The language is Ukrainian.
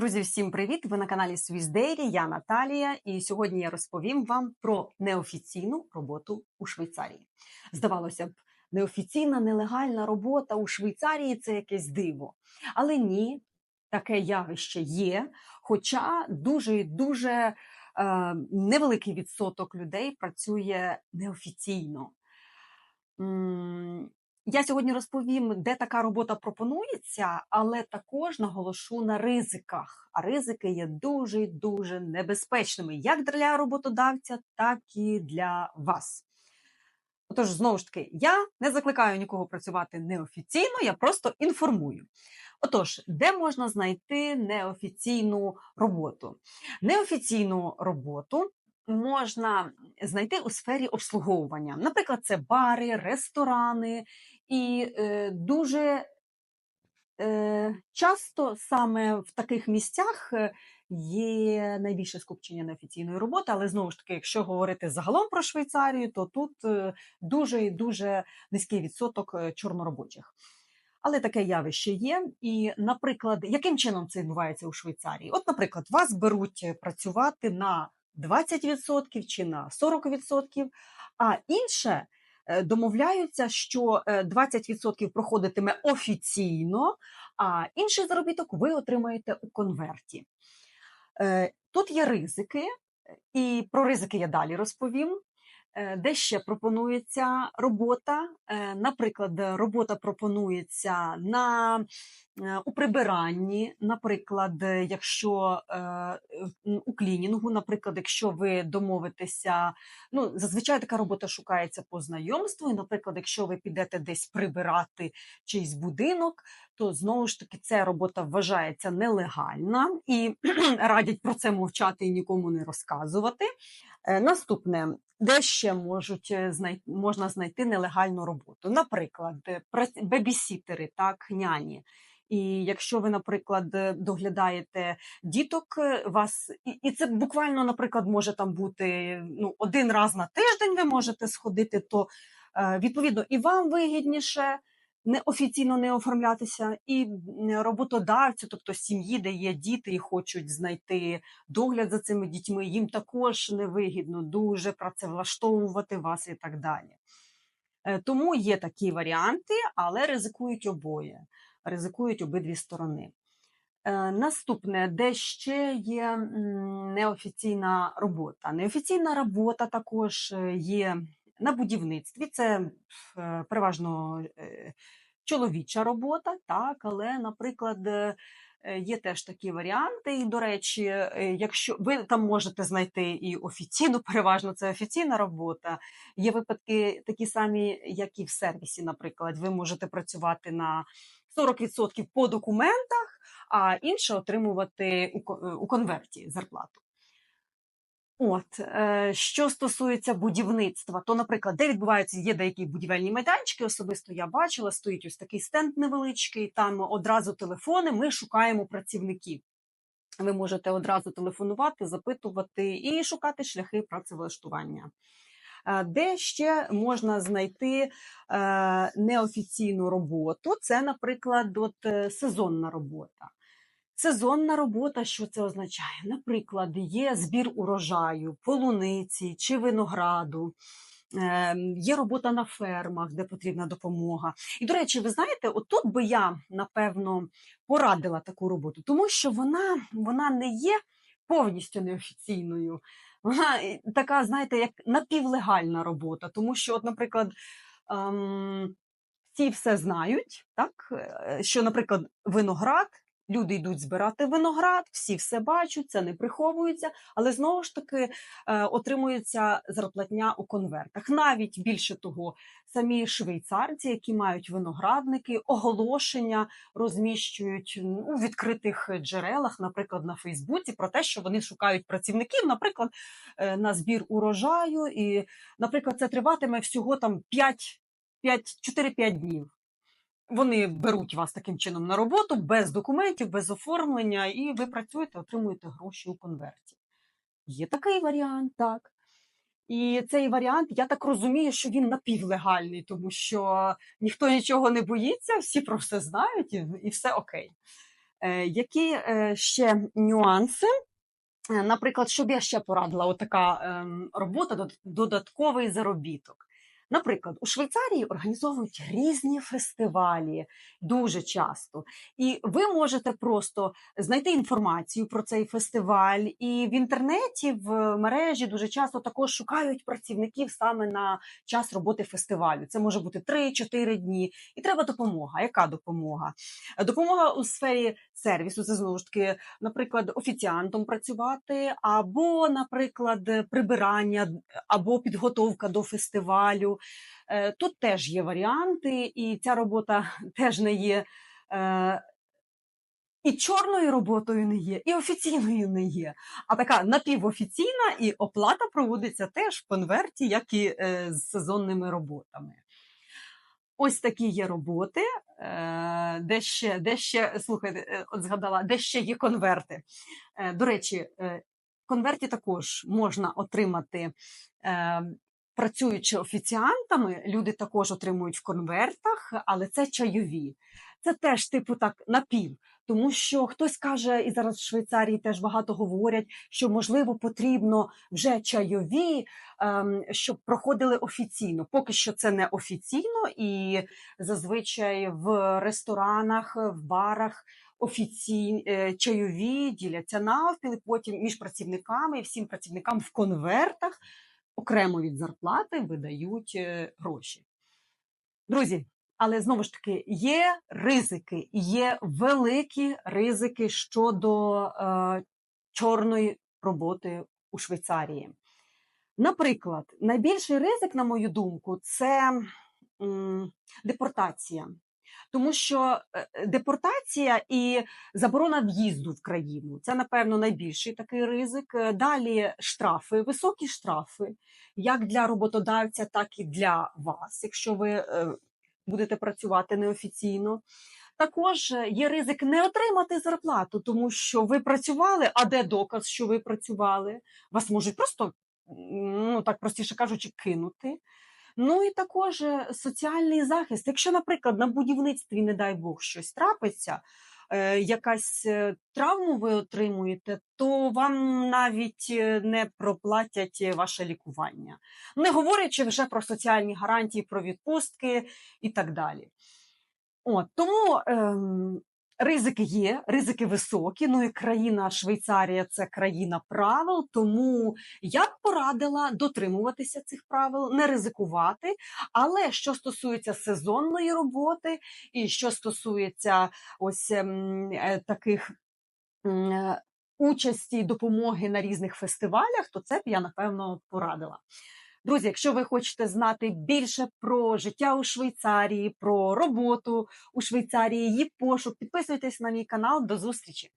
Друзі, всім привіт! Ви на каналі Swiss я Наталія, і сьогодні я розповім вам про неофіційну роботу у Швейцарії. Здавалося б, неофіційна нелегальна робота у Швейцарії це якесь диво. Але ні, таке явище є. Хоча дуже дуже е, невеликий відсоток людей працює неофіційно. Я сьогодні розповім, де така робота пропонується, але також наголошу на ризиках. А ризики є дуже дуже небезпечними як для роботодавця, так і для вас. Отож, знову ж таки, я не закликаю нікого працювати неофіційно, я просто інформую. Отож, де можна знайти неофіційну роботу? Неофіційну роботу можна знайти у сфері обслуговування. Наприклад, це бари, ресторани, і е, дуже е, часто саме в таких місцях е, є найбільше скупчення неофіційної роботи, але знову ж таки, якщо говорити загалом про Швейцарію, то тут е, дуже і дуже низький відсоток е, чорноробочих. Але таке явище є. І, наприклад, яким чином це відбувається у Швейцарії? От, наприклад, вас беруть працювати на 20% чи на 40%, а інше домовляються, що е, 20% проходитиме офіційно, а інший заробіток ви отримаєте у конверті. Е, Тут є ризики, і про ризики я далі розповім. Е, Де ще пропонується робота? Е, Наприклад, робота пропонується на е, у прибиранні, наприклад, е, якщо е, у клінінгу, наприклад, якщо ви домовитеся, ну зазвичай така робота шукається по знайомству. І, наприклад, якщо ви підете десь прибирати чийсь будинок, то знову ж таки ця робота вважається нелегальна і радять про це мовчати і нікому не розказувати. Е, Наступне, де ще можуть е, знай... можна знайти нелегальну роботу? Наприклад, е, бебісітери, так, няні. І якщо ви, наприклад, доглядаєте діток, вас і, це буквально, наприклад, може там бути ну, один раз на тиждень ви можете сходити, то відповідно і вам вигідніше неофіційно не оформлятися, і роботодавцю, тобто сім'ї, де є діти і хочуть знайти догляд за цими дітьми, їм також невигідно дуже працевлаштовувати вас і так далі. Е, Тому є такі варіанти, але ризикують обоє, ризикують обидві сторони. Е, Наступне, де ще є неофіційна робота. Неофіційна робота також е, є на будівництві. Це е, переважно е, чоловіча робота, так, але, наприклад, е, є теж такі варіанти. І, до речі, якщо ви там можете знайти і офіційну, переважно це офіційна робота. Є випадки такі самі, як і в сервісі, наприклад, ви можете працювати на 40% по документах, а інше отримувати у конверті зарплату. От, е, що стосується будівництва, то, наприклад, де відбуваються є деякі будівельні майданчики, особисто я бачила, стоїть ось такий стенд невеличкий, там одразу телефони, ми шукаємо працівників. Ви можете одразу телефонувати, запитувати і шукати шляхи працевлаштування. Е, Де ще можна знайти е, неофіційну роботу? Це, наприклад, от, е, сезонна робота. Сезонна робота, що це означає? Наприклад, є збір урожаю, полуниці чи винограду. Ем, Є робота на фермах, де потрібна допомога. І, до речі, ви знаєте, отут би я напевно порадила таку роботу, тому що вона, вона не є повністю неофіційною. Вона е, така, знаєте, як напівлегальна робота, тому що, от, наприклад, ем, всі все знають, так? е, що, наприклад, виноград. Люди йдуть збирати виноград, всі все бачать, це не приховується, але знову ж таки е, отримується зарплатня у конвертах. Навіть більше того, самі швейцарці, які мають виноградники, оголошення розміщують у відкритих джерелах, наприклад, на Фейсбуці, про те, що вони шукають працівників, наприклад, е, на збір урожаю, і, наприклад, це триватиме всього там 5, 5 4-5 днів. Вони беруть вас таким чином на роботу без документів, без оформлення, і ви працюєте, отримуєте гроші у конверті. Є такий варіант, так. І цей варіант, я так розумію, що він напівлегальний, тому що ніхто нічого не боїться, всі про все знають, і, все окей. Е, Які е, ще нюанси? Е, Наприклад, що б я ще порадила, отака ем, робота, додатковий заробіток. Наприклад, у Швейцарії організовують різні фестивалі дуже часто, і ви можете просто знайти інформацію про цей фестиваль. І в інтернеті, в мережі дуже часто також шукають працівників саме на час роботи фестивалю. Це може бути 3-4 дні, і треба допомога. Яка допомога? Допомога у сфері сервісу, це знову ж таки наприклад, офіціантом працювати, або, наприклад, прибирання, або підготовка до фестивалю. Е, Тут теж є варіанти, і ця робота теж не є. е, І чорною роботою не є, і офіційною не є. А така напівофіційна і оплата проводиться теж в конверті, як і е, з сезонними роботами. Ось такі є роботи, де ще, де ще слухайте, от згадала, де ще є конверти. До речі, е, конверті також можна отримати. Працюючи офіціантами, люди також отримують в конвертах, але це чайові. Це теж типу так напів. Тому що хтось каже, і зараз в Швейцарії теж багато говорять, що можливо потрібно вже чайові, ем, щоб проходили офіційно. Поки що це не офіційно, і зазвичай в ресторанах, в барах офіційні е, чайові діляться навпіл, потім між працівниками і всім працівникам в конвертах окремо від зарплати видають е, гроші. Друзі, але знову ж таки є ризики, є великі ризики щодо е, чорної роботи у Швейцарії. Наприклад, найбільший ризик, на мою думку, це м, депортація. Тому що е, депортація і заборона в'їзду в країну це, напевно, найбільший такий ризик. Е, Далі штрафи, високі штрафи, як для роботодавця, так і для вас, якщо ви е, будете працювати неофіційно. Також е, є ризик не отримати зарплату, тому що ви працювали, а де доказ, що ви працювали? Вас можуть просто, ну так простіше кажучи, кинути. Ну і також е, соціальний захист. Якщо, наприклад, на будівництві, не дай Бог, щось трапиться, е, якась е, травму ви отримуєте, то вам навіть не проплатять ваше лікування. Не говорячи вже про соціальні гарантії, про відпустки і так далі. От, тому ем, ризики є, ризики високі. Ну і країна Швейцарія це країна правил. Тому я б порадила дотримуватися цих правил, не ризикувати. Але що стосується сезонної роботи, і що стосується ось ем, е, таких. е, Участі допомоги на різних фестивалях, то це б я напевно порадила. Друзі, якщо ви хочете знати більше про життя у Швейцарії, про роботу у Швейцарії, її пошук, підписуйтесь на мій канал. До зустрічі!